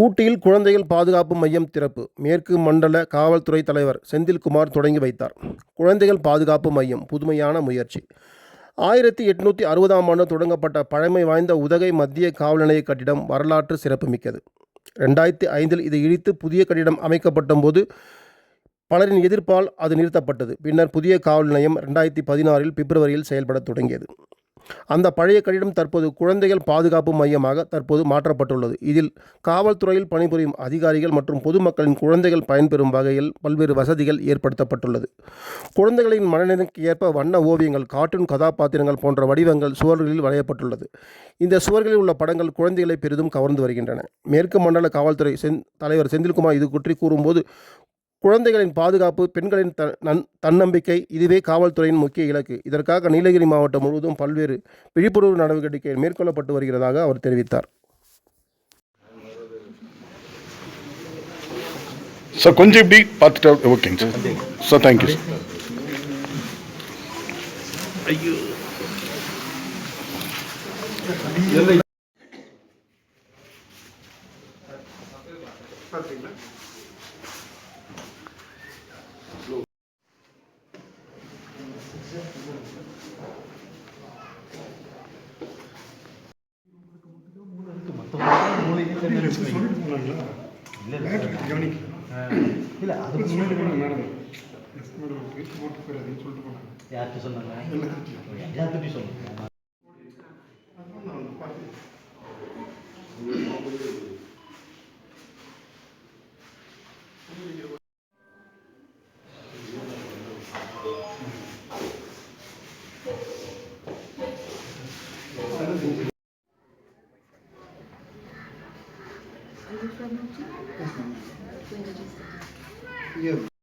ஊட்டியில் குழந்தைகள் பாதுகாப்பு மையம் திறப்பு. மேற்கு மண்டல காவல்துறை தலைவர் செந்தில்குமார் தொடங்கி வைத்தார். குழந்தைகள் பாதுகாப்பு மையம் புதுமையான முயற்சி. ஆயிரத்தி எட்நூற்றி அறுபதாம் ஆண்டு தொடங்கப்பட்ட பழமை வாய்ந்த உதகை மத்திய காவல் நிலைய கட்டிடம் வரலாற்று சிறப்புமிக்கது. ரெண்டாயிரத்தி ஐந்தில் இதை இழித்து புதிய கட்டிடம் அமைக்கப்பட்ட போது பலரின் எதிர்ப்பால் அது நிறுத்தப்பட்டது. பின்னர் புதிய காவல் நிலையம் ரெண்டாயிரத்தி பதினாறில் பிப்ரவரியில் செயல்பட தொடங்கியது. அந்த பழைய கட்டிடம் தற்போது குழந்தைகள் பாதுகாப்பு மையமாக தற்போது மாற்றப்பட்டுள்ளது. இதில் காவல்துறையில் பணிபுரியும் அதிகாரிகள் மற்றும் பொதுமக்களின் குழந்தைகள் பயன்பெறும் வகையில் பல்வேறு வசதிகள் ஏற்படுத்தப்பட்டுள்ளது. குழந்தைகளின் மனநிலைக்கு ஏற்ப வண்ண ஓவியங்கள் கார்ட்டூன் கதாபாத்திரங்கள் போன்ற வடிவங்கள் சுவர்களில் வரையப்பட்டுள்ளது. இந்த சுவர்களில் உள்ள படங்கள் குழந்தைகளை பெரிதும் கவர்ந்து வருகின்றன. மேற்கு மண்டல காவல்துறை செந் தலைவர் செந்தில்குமார் இது பற்றி கூறும்போது குழந்தைகளின் பாதுகாப்பு பெண்களின் த நன் தன்னம்பிக்கை இதுவே காவல்துறையின் முக்கிய இலக்கு. இதற்காக நீலகிரி மாவட்டம் முழுவதும் பல்வேறு விழிப்புணர்வு நடவடிக்கைகள் மேற்கொள்ளப்பட்டு வருகிறதாக அவர் தெரிவித்தார். சார் கொஞ்சம் இப்படி பார்த்துட்டு ஓகேங்க சார் சார் தேங்க்யூ சார் இல்ல அது முன்னாடி யார்கிட்ட சொன்னாங்க From Yes, ma'am. When did you start? You.